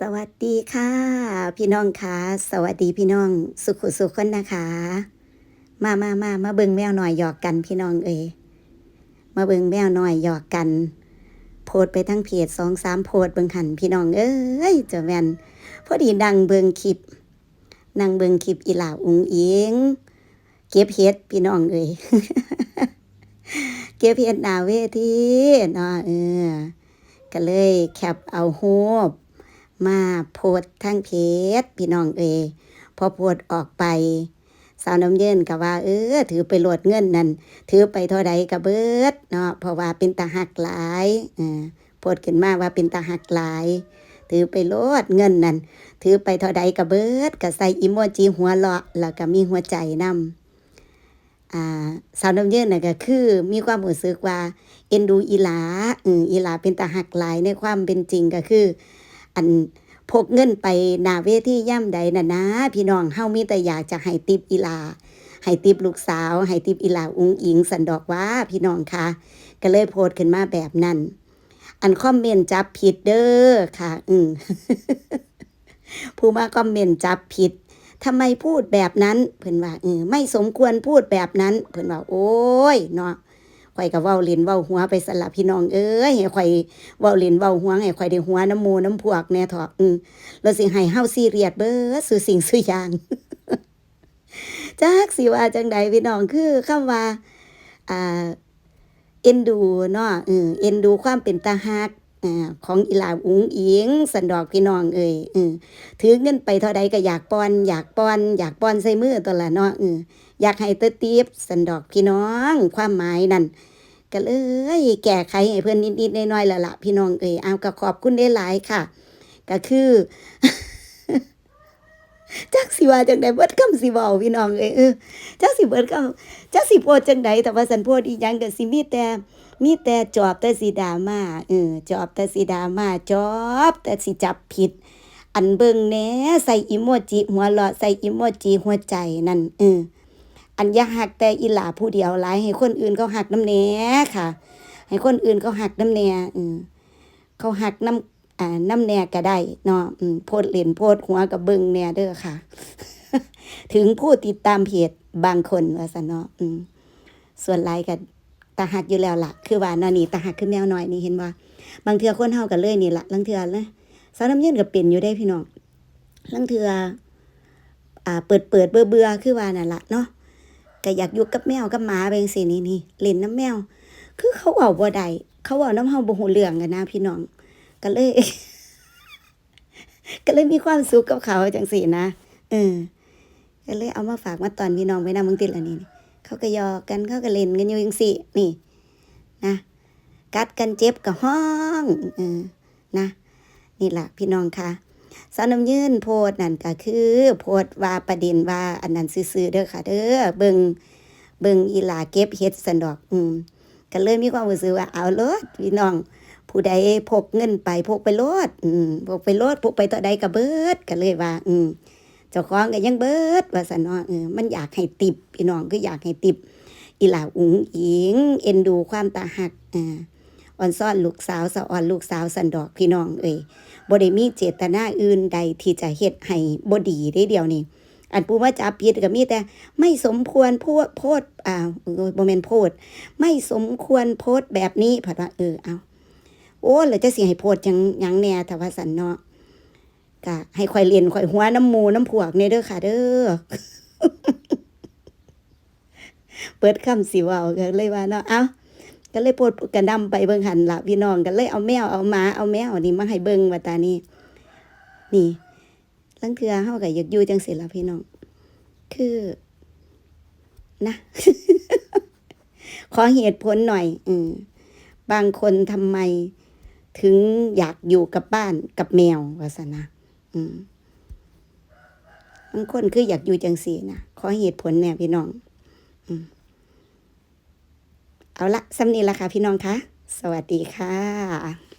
สวัสดีค่ะ พี่น้องคะสวัสดีพี่น้อง สุขุสุขคนนะคะ มามามามาเบิงแมวหน่อยหยอกกันพี่น้องเอยมาเบิงแมวหน่อยหยอกกัน โพสต์ไปทั้งเพจสองสามโพสต์เบิงหันพี่น้องเอ้ยเจ้าแมนพอดีดังเบิงคลิปนั่งเบิงคลิปอีหลาอุงอิงเก็บเฮ็ดพี่น้องเอ้ยเก็บเฮ็ดนาเวทีเนาะเออก็เลยแคปเอารูป มาโพสต์ทั้งเพจพี่น้องเอยพอโพสต์ออกไปสาวน้ำเย็นก็ว่า เออ ถือไปโหลดเงินนั่นถือไปเท่าใดก็เบิดเนาะเพราะว่าเป็นตาหักหลายเออโพสต์ขึ้นมาว่าเป็นตาหักหลาย ถือไปโหลดเงินนั่นถือไปเท่าใดก็เบิดก็ใส่อิโมจิหัวเราะแล้วก็มีหัวใจนำอ่าสาวน้ำเย็นน่ะก็คือมีความรู้สึกว่า เอ็นดูอีหลาอืออีหลาเป็นตาหักหลายในความเป็นจริงก็คือ อันพกเงินไปนาเวที่ย่ำใดนะนะ พี่น้องเฮามีแต่อยากจะให้ติปอีลาให้ติปลูกสาวให้ติปอีลาอุ้งอิงสันดอกว่าพี่น้องค่ะก็เลยโพสขึ้นมาแบบนั้น อันคอมเมนต์จับผิดเด้อค่ะ อืมผู้มาคอมเมนต์จับผิดทำไมพูดแบบนั้น เพิ่นว่าเออไม่สมควรพูดแบบนั้น เพิ่นว่า โอ้ยเนาะ ข่อยก็เว้าเล่นเว้าหัวไปสลับพี่น้องเอ้ยให้ข่อยเว้าเล่นเว้าหัวให้ข่อยได้หัวน้ำมูน้ำพวกแน่ยถอกอืมแล้วสิให้เฮาซีเรียดเบิดสู่สิ่งสู่อย่างจักสิว่าจังใดพี่น้องคือคำว่าอ่าเอ็นดูเนาะเออเอ็นดูความเป็นตาฮัก อของอีหลาอุงอิงสันดอกพี่น้องเอ้ยเออถือเงินไปเท่าใดก็อยากป้อน อยากป้อน อยากป้อนใส่มือตัวละเนาะเอออยากให้เตอตีบสันดอกพี่น้อง ความหมายนั่นก็เลยแก้ไขให้เพื่อนนิดๆน้อยๆละละพี่น้องเอ้ยเอาก็ขอบคุณได้หลายค่ะ ก็คือ จักสิว่าจังใดเบิดคำสิเว้าพี่น้องเอ้ยเออจักสิเบิดคำจักสิโพดจังใดแต่ว่าสันโพดอีหยังก็สิมีแต่มีแต่จอบแต่สิดาม่าเออจอบแต่สิดาม่าจอบแต่สิจับผิด อันเบิ่งแหน่ใส่อิโมจิหัวเราะใส่อิโมจิหัวใจนั่นเอออันอย่าหักแต่อีหลาผู้เดียวหลายให้คนอื่นเขาหักน้ำแหน่ค่ะ ให้คนอื่นเขาหักน้ำแหน่เออเขาหักน้ำ อ่าน้ำแน่ก็ได้เนาะโพดเล่นโพดหัวกับเบิ่งแน่เด้อค่ะ ถึงผู้ติดตามเพจบางคนว่าซั่นเนาะอืมส่วนหลายก็ตาหักอยู่แล้วล่ะ คือว่านานี่ตาหักคือแมวน้อยนี่เห็นว่า บางเทือคนเฮาก็เลยนี่ล่ะลางเทือนะสาวน้ำเย็นก็เป็นอยู่ได้พี่น้องลังเทืออ่า เปิดเปิดเบื่อเบื่อคือว่านั่นละเนาะก็อยากอยู่กับแมวกับหมาไปจังซี่นี่นี่เล่นน้ำแมว คือเขาเอาบ่ได้เขาเอาน้ำเฮาบ่ฮู้เรื่องกันนะพี่น้อง ก็เลย ก็เลยมีความสุขกับเขาจังซี่นะเออก็เลยเอามาฝากมาตอนพี่น้องไว้นำเบิ่งติละนี่นี่เขาก็ยอกกันเขาก็เล่นกันอยู่จังซี่นี่ นะกัดกันเจ็บก็ห้องเออนะนี่แหละพี่น้องค่ะสาวน้ำยืนโพดนั่นก็คือ โพดว่าประเด็นว่าอันนั้นซื่อเด้อค่ะ เด้อเบิงเบิงอีลาเก็บเฮ็ดสันดอก อืมก็เลยมีความรู้สึกว่าเอาโลดพี่น้อง ผู้ใดพกเงินไปพกไปโลดอืมพกไปโลดพกไปต่อใดก็เบิดก็เลยว่า อืมเจ้าของก็ยังเบิด ว่าสันเนาะเออมันอยากให้ติบพี่น้องก็อยากให้ติบอีหล่าอุ๋งอิงเอ็นดูความตาหักอ่าอ่อนซ่อนลูกสาวสะอ่อนลูกสาวสันดอกพี่น้องเอ้ยบ่ได้มีเจตนาอื่นใดที่จะเฮ็ดให้บ่ดีได้เดียวนี่อันปูว่าจับผิดก็มีแต่ไม่สมควรโพดโพดอ่าเออบ่แม่นโพด ไม่สมควรโพดแบบนี้ผัดว่าเออเอา โอ้แล้วจะเสิให้โพดจังยังแหน่แต่ว่าสันเนาะก็ให้ค่อยเรียนค่อยหัวน้ำหมูน้ำพวกนี่เด้อค่ะ เด้อเปิดคำสิว้าก็เลยว่าเนาะ เอ้าก็เลยโพดกันดำไปเบิ่งหันละพี่น้องก็เลยเอาแมวเอาหมาเอาแมวนี่มาให้เบิ่งว่าตานี่นี่ลังเทือเฮาก็อยากอยู่จังซี่ล่ะพี่น้อง คือ นะ ขอเหตุผลหน่อย อืมบางคนทำไม ถึงอยากอยู่กับบ้านกับแมวว่าสนะอืมบางคนคืออยากอยู่จังสีนะขอเหตุผลแน่พี่น้องเอาละสำนีละค่ะพี่น้องคะสวัสดีค่ะ